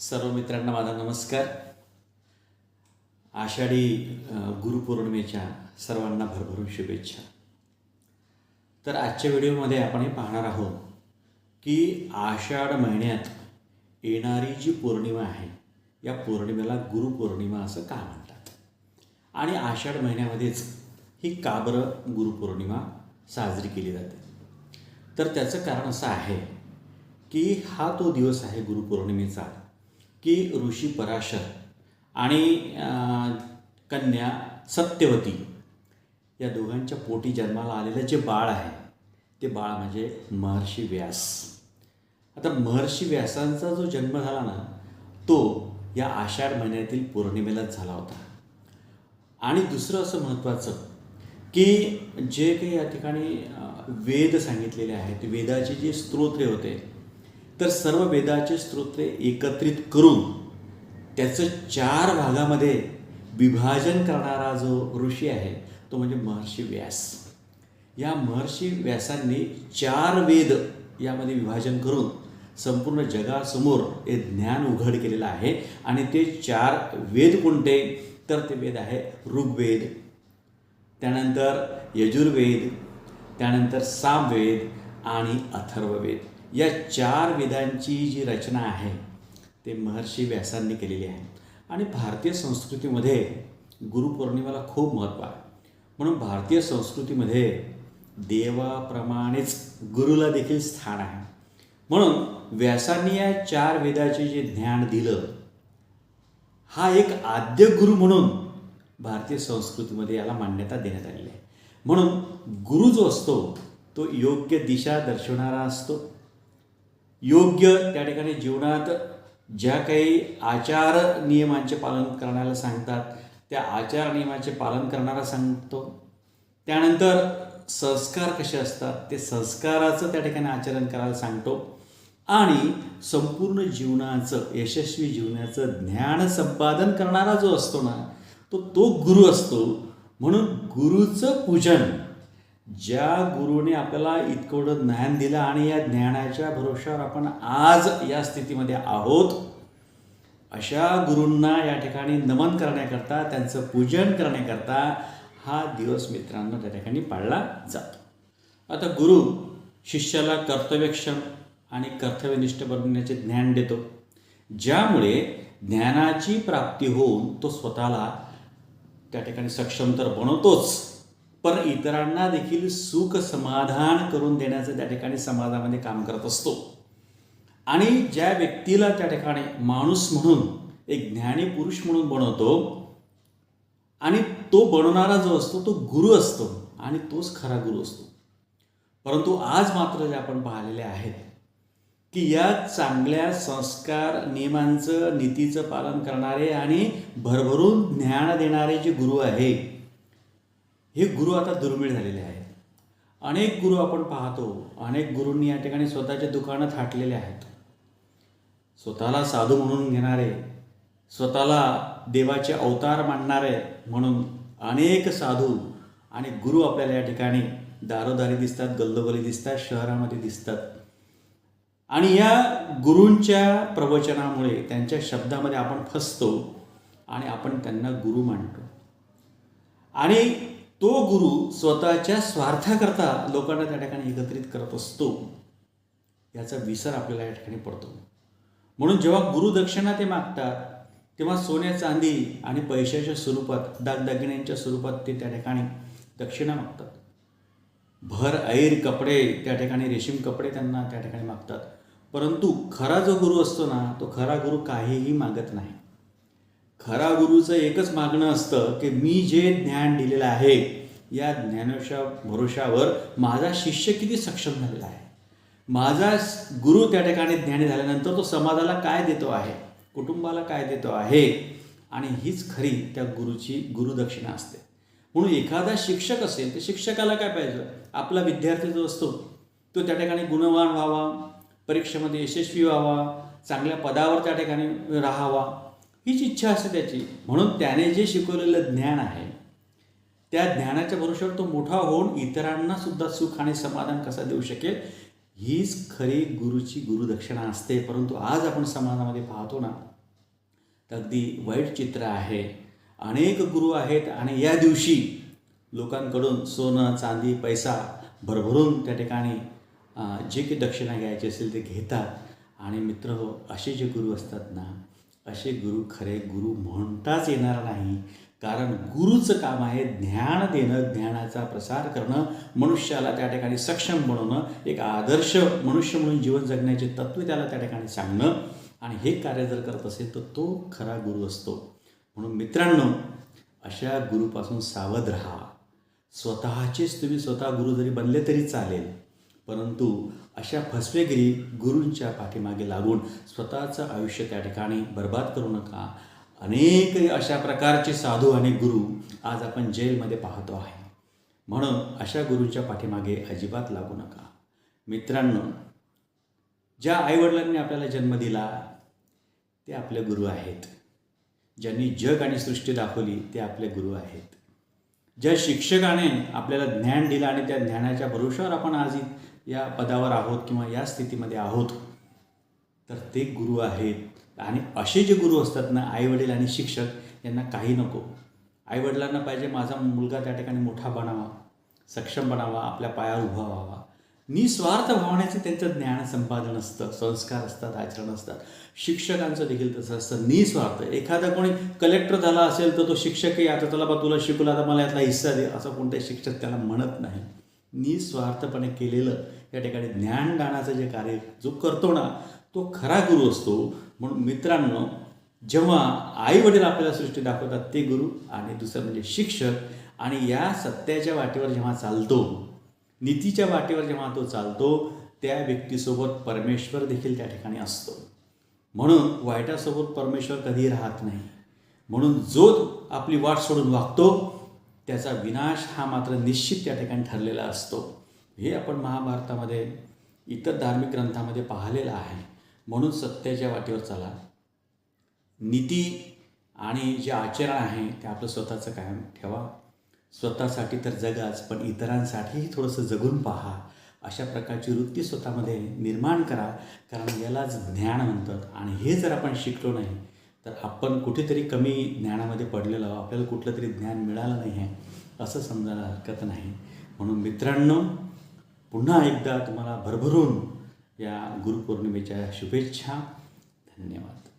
सर्व मित्रांना माझा नमस्कार. आषाढी गुरुपौर्णिमेच्या सर्वांना भरभरून शुभेच्छा. तर आजच्या व्हिडिओमध्ये आपण हे पाहणार आहोत की आषाढ महिन्यात येणारी जी पौर्णिमा आहे या पौर्णिमेला गुरुपौर्णिमा असं का म्हणतात? आणि आषाढ महिन्यामध्येच ही का बरं गुरुपौर्णिमा साजरी केली जाते. तर त्याचं कारण असं आहे की हा तो दिवस आहे गुरुपौर्णिमेचा. की ऋषी पराशर आणि कन्या सत्यवती या दोघांच्या पोटी जन्माला आलेलं जे बाळ आहे ते बाळ म्हणजे महर्षी व्यास. आता महर्षी व्यासांचा जो जन्म झाला ना तो या आषाढ महिन्यातील पौर्णिमेलाच झाला होता. आणि दुसरं असं महत्त्वाचं की जे काही या ठिकाणी वेद सांगितलेले आहेत वेदाचे जे स्तोत्रे होते तर सर्व वेदाचे स्तोत्रे एकत्रित करून त्याचं चार भागामध्ये विभाजन करणारा जो ऋषी आहे तो म्हणजे महर्षी व्यास. या महर्षी व्यासांनी चार वेद यामध्ये विभाजन करून संपूर्ण जगासमोर हे ज्ञान उघड केलेलं आहे. आणि ते चार वेद कोणते? तर ते वेद आहे ऋग्वेद त्यानंतर यजुर्वेद त्यानंतर सामवेद आणि अथर्ववेद. या चार वेदांची जी रचना आहे ते महर्षी व्यासांनी केलेली आहे. आणि भारतीय संस्कृतीमध्ये गुरुपौर्णिमेला खूप महत्त्व आहे. म्हणून भारतीय संस्कृतीमध्ये देवाप्रमाणेच गुरुला देखील स्थान आहे. म्हणून व्यासांनी या चार वेदाचे जे ज्ञान दिलं हा एक आद्य गुरु म्हणून भारतीय संस्कृतीमध्ये याला मान्यता देण्यात आलेली आहे. म्हणून गुरु जो असतो तो योग्य दिशा दर्शवणारा असतो. योग्य त्या ठिकाणी जीवनात ज्या काही आचार नियमांचे पालन करण्याला सांगतात त्या आचार नियमाचे पालन करणारा सांगतो. त्यानंतर संस्कार कसे असतात ते संस्काराचं त्या ठिकाणी आचरण करायला सांगतो. आणि संपूर्ण जीवनाचं यशस्वी जीवनाचं ज्ञान संपादन करणारा जो असतो ना तो तो गुरु असतो. म्हणून गुरुचं पूजन ज्या गुरुने आपल्याला इतकं ज्ञान दिलं आणि या ज्ञानाच्या भरोशावर आपण आज या स्थितीमध्ये आहोत अशा गुरूंना या ठिकाणी नमन करण्याकरता त्यांचं पूजन करण्याकरता हा दिवस मित्रांनो त्या ठिकाणी पाळला जातो. आता गुरु शिष्याला कर्तव्यक्षम आणि कर्तव्यनिष्ठ बनवण्याचे ज्ञान देतो. ज्यामुळे ज्ञानाची प्राप्ती होऊन तो स्वतःला त्या ठिकाणी सक्षम तर बनवतोच. पण इतरांना देखील सुख समाधान करून देण्याचं त्या ठिकाणी समाजामध्ये काम करत असतो. आणि ज्या व्यक्तीला त्या ठिकाणी माणूस म्हणून एक ज्ञानी पुरुष म्हणून बनवतो आणि तो बनवणारा जो असतो तो गुरु असतो आणि तोच खरा गुरु असतो. परंतु आज मात्र जे आपण पाहिलेले आहेत की या चांगल्या संस्कार नियमांचं नीतीचं पालन करणारे आणि भरभरून ज्ञान देणारे जे गुरु आहे हे गुरु आता दुर्मिळ झालेले आहेत. अनेक गुरु आपण पाहतो अनेक गुरूंनी या ठिकाणी स्वतःच्या दुकानं थाटलेले आहेत. स्वतःला साधू म्हणून घेणारे स्वतःला देवाचे अवतार मानणारे म्हणून अनेक साधू आणि गुरु आपल्याला या ठिकाणी दारोदारी दिसतात गल्लोगली दिसतात शहरामध्ये दिसतात. आणि या गुरूंच्या प्रवचनामुळे त्यांच्या शब्दामध्ये आपण फसतो आणि आपण त्यांना गुरु मानतो. आणि तो गुरु स्वतःच्या स्वार्थाकरता लोकांना त्या ठिकाणी एकत्रित करत असतो याचा विसर आपल्याला या ठिकाणी पडतो. म्हणून जेव्हा गुरुदक्षिणा ते मागतात तेव्हा सोन्या चांदी आणि पैशाच्या स्वरूपात दागदागिन्यांच्या स्वरूपात ते त्या ठिकाणी दक्षिणा मागतात. भर ऐर कपडे त्या ठिकाणी रेशीम कपडे त्यांना त्या ठिकाणी मागतात. परंतु खरा जो गुरु असतो ना तो खरा गुरु काहीही मागत नाही. खरा गुरुचं एकच मागणं असतं की मी जे ज्ञान दिलेलं आहे या ज्ञानाच्या भरोशावर माझा शिष्य किती सक्षम झालेला आहे? माझा गुरु त्या ठिकाणी ज्ञानी झाल्यानंतर तो समाजाला काय देतो आहे? कुटुंबाला काय देतो आहे? आणि हीच खरी त्या गुरुची गुरुदक्षिणा असते. म्हणून एखादा शिक्षक असेल तर शिक्षकाला काय पाहिजे? आपला विद्यार्थी जो असतो तो त्या ठिकाणी गुणवान व्हावा परीक्षेमध्ये यशस्वी व्हावा चांगल्या पदावर त्या ठिकाणी राहावा हीच इच्छा असते त्याची. म्हणून त्याने जे शिकवलेलं ज्ञान आहे त्या ज्ञानाच्या भरोश्यावर तो मोठा होऊन इतरांना सुद्धा सुख आणि समाधान कसा देऊ शकेल हीच खरी गुरुची गुरुदक्षिणा असते. परंतु आज आपण समाजामध्ये पाहतो ना तर अगदी वाईट चित्र आहे. अनेक गुरु आहेत आणि या दिवशी लोकांकडून सोनं चांदी पैसा भरभरून त्या ठिकाणी जे काही दक्षिणा घ्यायची असेल ते घेतात. आणि मित्र हो असे जे गुरु असतात ना असे गुरु खरे गुरु म्हणताच येणार नाही. कारण गुरुचं काम आहे ज्ञान देणं ज्ञानाचा प्रसार करणं मनुष्याला त्या ठिकाणी सक्षम बनवणं एक आदर्श मनुष्य म्हणून जीवन जगण्याचे तत्त्व त्याला त्या ठिकाणी सांगणं. आणि हे कार्य जर करत असेल तर तो खरा गुरु असतो. म्हणून मित्रांनो अशा गुरुपासून सावध राहा. स्वतःचेच तुम्ही स्वतः गुरु जरी बनले तरी चालेल. परंतु अशा फसवेगिरी गुरूंच्या पाठीमागे लागून स्वतःचं आयुष्य त्या ठिकाणी बर्बाद करू नका. अनेक अशा प्रकारचे साधू आणि गुरु आज आपण जेलमध्ये पाहतो आहे. म्हणून अशा गुरूंच्या पाठीमागे अजिबात लागू नका. मित्रांनो ज्या आईवडिलांनी आपल्याला जन्म दिला ते आपले गुरु आहेत. ज्यांनी जग आणि सृष्टी दाखवली ते आपले गुरु आहेत. ज्या शिक्षकाने आपल्याला ज्ञान दिलं आणि त्या ज्ञानाच्या भरोशावर आपण आज या पदावर आहोत किंवा या स्थितीमध्ये आहोत तर ते गुरु आहेत. आणि असे जे गुरु असतात ना आईवडील आणि शिक्षक यांना काही नको. आईवडिलांना पाहिजे माझा मुलगा त्या ठिकाणी मोठा बनावा सक्षम बनावा आपल्या पायावर उभा व्हावा. निस्वार्थ भावनेचं त्यांचं ज्ञान संपादन असतं संस्कार असतात आचरण असतात. शिक्षकांचं देखील तसं असतं. निस्वार्थ एखादा कोणी कलेक्टर झाला असेल तर तो शिक्षकही आता चला बा तुला शिकवला आता मला यातला हिस्सा दे असं कोणताही शिक्षक त्याला म्हणत नाही. निस्वार्थपणे केलेलं या ठिकाणी ज्ञानदानाचं जे कार्य जो करतो ना तो खरा गुरु असतो. म्हणून मित्रांनो जेव्हा आई वडील आपल्याला सृष्टी दाखवतात ते गुरु आणि दुसरं म्हणजे शिक्षक आणि या सत्याच्या वाटेवर जेव्हा चालतो नीतीच्या वाटेवर जेव्हा तो चालतो त्या व्यक्तीसोबत परमेश्वर देखील त्या ठिकाणी असतो. म्हणून वाईटासोबत परमेश्वर कधीही राहत नाही. म्हणून जो आपली वाट सोडून वागतो त्याचा विनाश हा मात्र निश्चित त्या ठिकाणी ठरलेला असतो. हे आपण महाभारतामध्ये इतर धार्मिक ग्रंथामध्ये पाहिलेलं आहे. म्हणून सत्याच्या वाटेवर चला. नीती आणि जे आचरण आहे ते आपलं स्वतःचं कायम ठेवा. स्वतःसाठी तर जगाच पण इतरांसाठीही थोडंसं जगून पहा. अशा प्रकारची वृत्ती स्वतःमध्ये निर्माण करा. कारण यालाच ज्ञान म्हणतात. आणि हे जर आपण शिकलो नाही तर आपण कुठेतरी कमी ज्ञानामध्ये पडलेलो आपल्याला कुठलं तरी ज्ञान मिळालं नाही आहे असं समजायला हरकत नाही. म्हणून मित्रांनो पुन्हा एकदा तुम्हाला भरभरून या गुरुपौर्णिमेच्या शुभेच्छा. धन्यवाद.